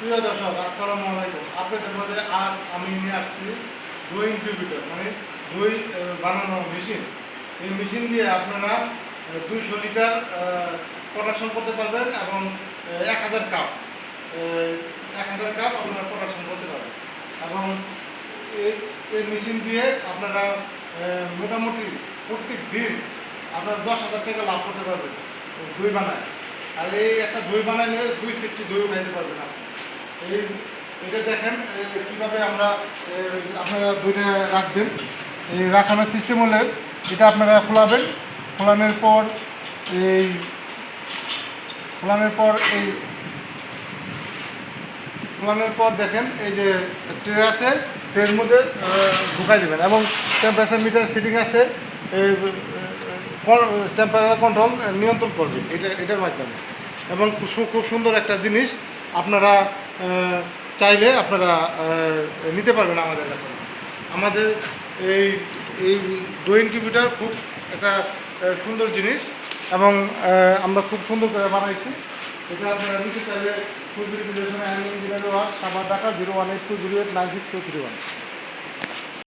প্রিয় দর্শক, আসসালামু আলাইকুম। আপনাদের মধ্যে আজ আমি নিয়ে আসছি দই ইনকিউবেটর মানে দই বানানো মেশিন এই মেশিন দিয়ে আপনারা দুইশো লিটার প্রোডাকশন করতে পারবেন এবং এক হাজার কাপ এক হাজার কাপ আপনারা প্রোডাকশন করতে পারবেন। এবং এই মেশিন দিয়ে আপনারা মোটামুটি প্রত্যেক দিন আপনারা দশ হাজার টাকা লাভ করতে পারবেন দই বানায়। আর এই একটা দই বানাইলে দুই সেফটি দই উঠাইতে পারবেন আপনি। এই, এটা দেখেন কীভাবে আমরা আপনারা দইটা রাখবেন। এই, রাখানোর সিস্টেম হলে এটা আপনারা খোলাবেন। খোলানোর পর এই, খোলানোর পর এই, খোলানোর পর দেখেন, এই যে ট্রে আছে, ট্রের মধ্যে ঢুকাই দেবেন। এবং টেম্পারেচার মিটার সিটিং আছে টেম্পারেচার কন্ট্রোল নিয়ন্ত্রণ করবে এটা, এটার মাধ্যমে। এবং খুব সুন্দর একটা জিনিস, আপনারা চাইলে আপনারা নিতে পারবেন আমাদের কাছে। আমাদের এই এই দই ইনকিউবেটার খুব একটা সুন্দর জিনিস এবং আমরা খুব সুন্দর করে বানাইছি। এটা আপনারা নিতে চাইলে ওয়ার্ক সাবার Dhaka zero one eight two zero eight nine six two three one.